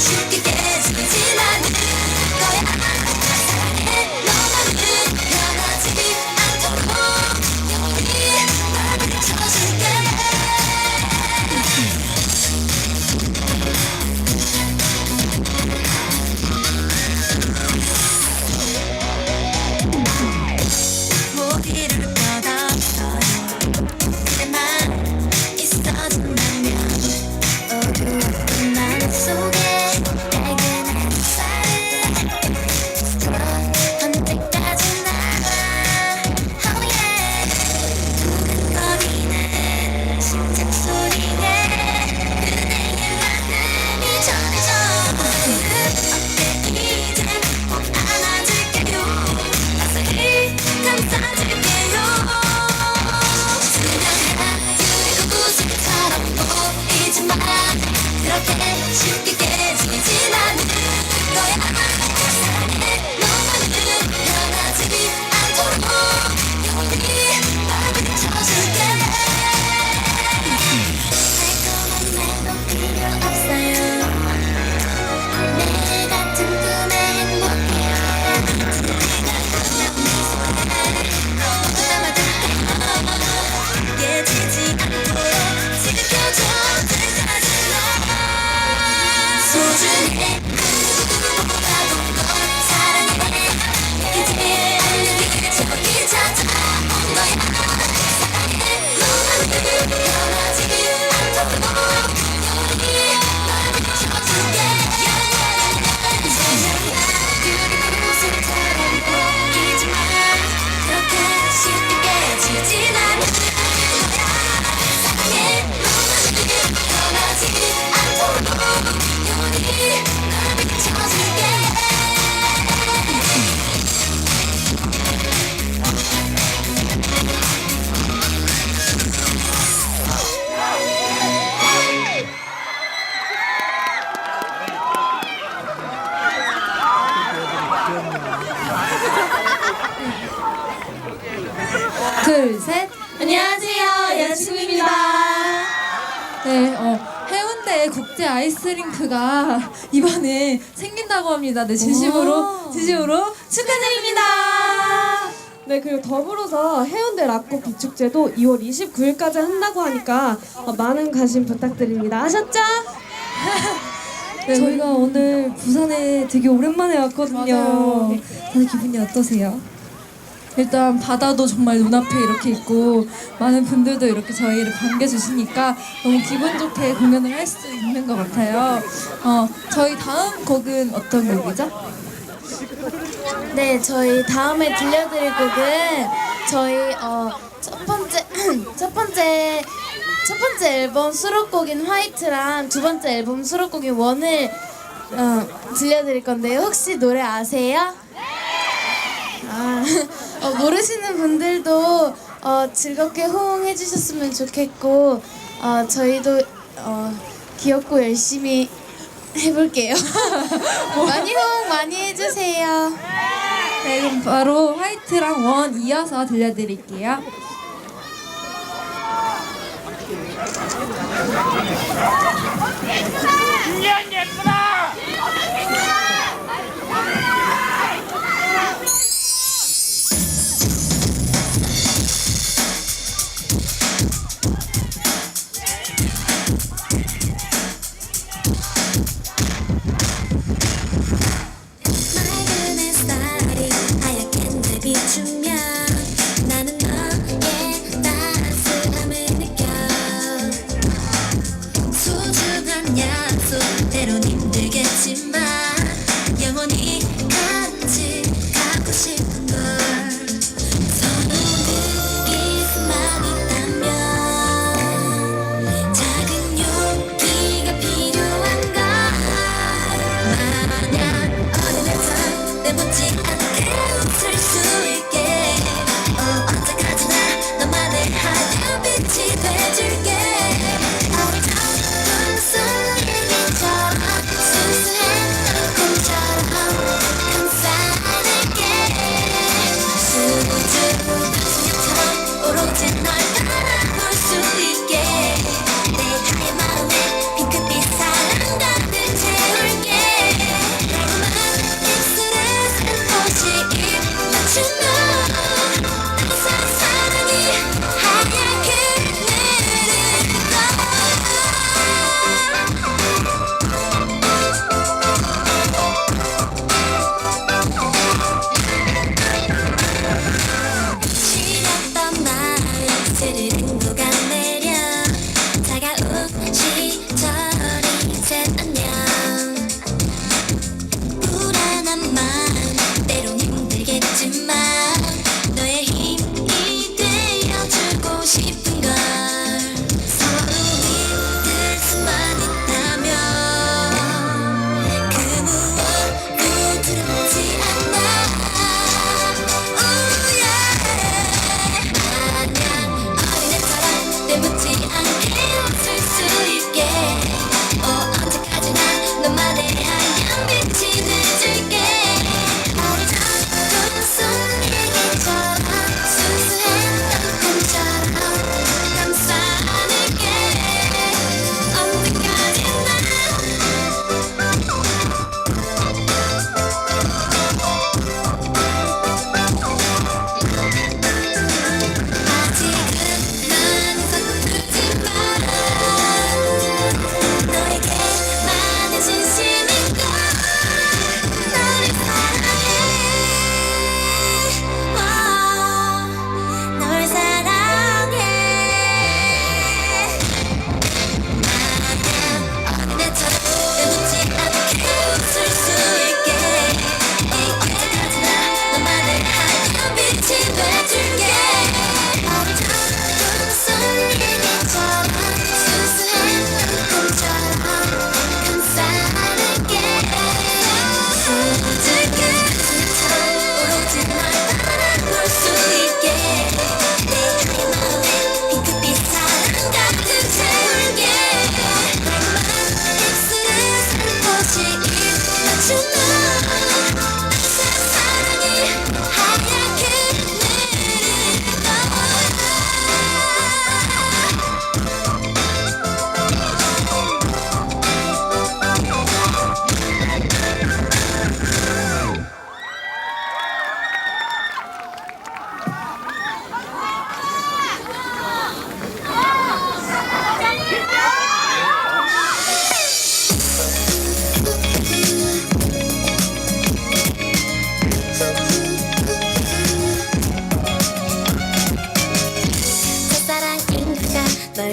그 소중해 둘, 셋. 안녕하세요 여자친구입니다 네, 어, 해운대 국제 아이스링크가 이번에 생긴다고 합니다. 네, 진심으로, 오. 진심으로 축하드립니다. 네, 그리고 더불어서 해운대 락고 비축제도 2월 29일까지 한다고 하니까 어, 많은 관심 부탁드립니다. 아셨죠? 네, 저희가 오늘 부산에 되게 오랜만에 왔거든요. 맞아요. 다들 기분이 어떠세요? 일단 바다도 정말 눈앞에 이렇게 있고 많은 분들도 이렇게 저희를 반겨주시니까 너무 기분 좋게 공연을 할 수 있는 것 같아요. 어, 저희 다음 곡은 어떤 곡이죠? 네, 저희 다음에 들려드릴 곡은 저희 어, 첫 번째 첫 번째 첫 번째 앨범 수록곡인 화이트랑 두 번째 앨범 수록곡인 원을 어, 들려드릴 건데요. 혹시 노래 아세요? 아, 어, 모르시는 분들도 어, 즐겁게 호응해 주셨으면 좋겠고 어, 저희도 어, 귀엽고 열심히 해볼게요. 많이 호응 많이 해주세요. 네, 그럼 바로 화이트랑 원 이어서 들려드릴게요. 년 예쁘다!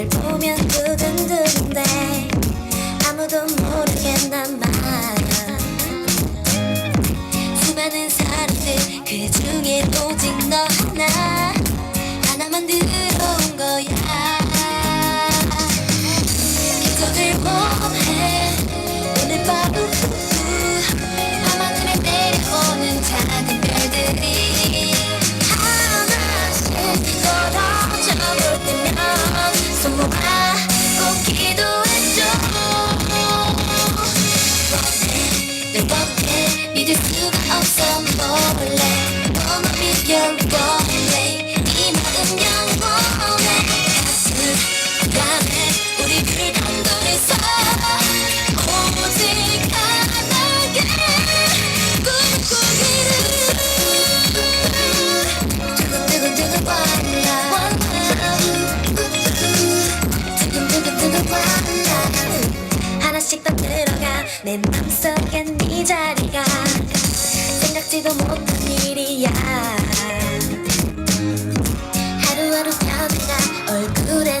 cuerpo mientras 않을까 생각지도 못한 일이야. 하루하루 변해가 얼굴에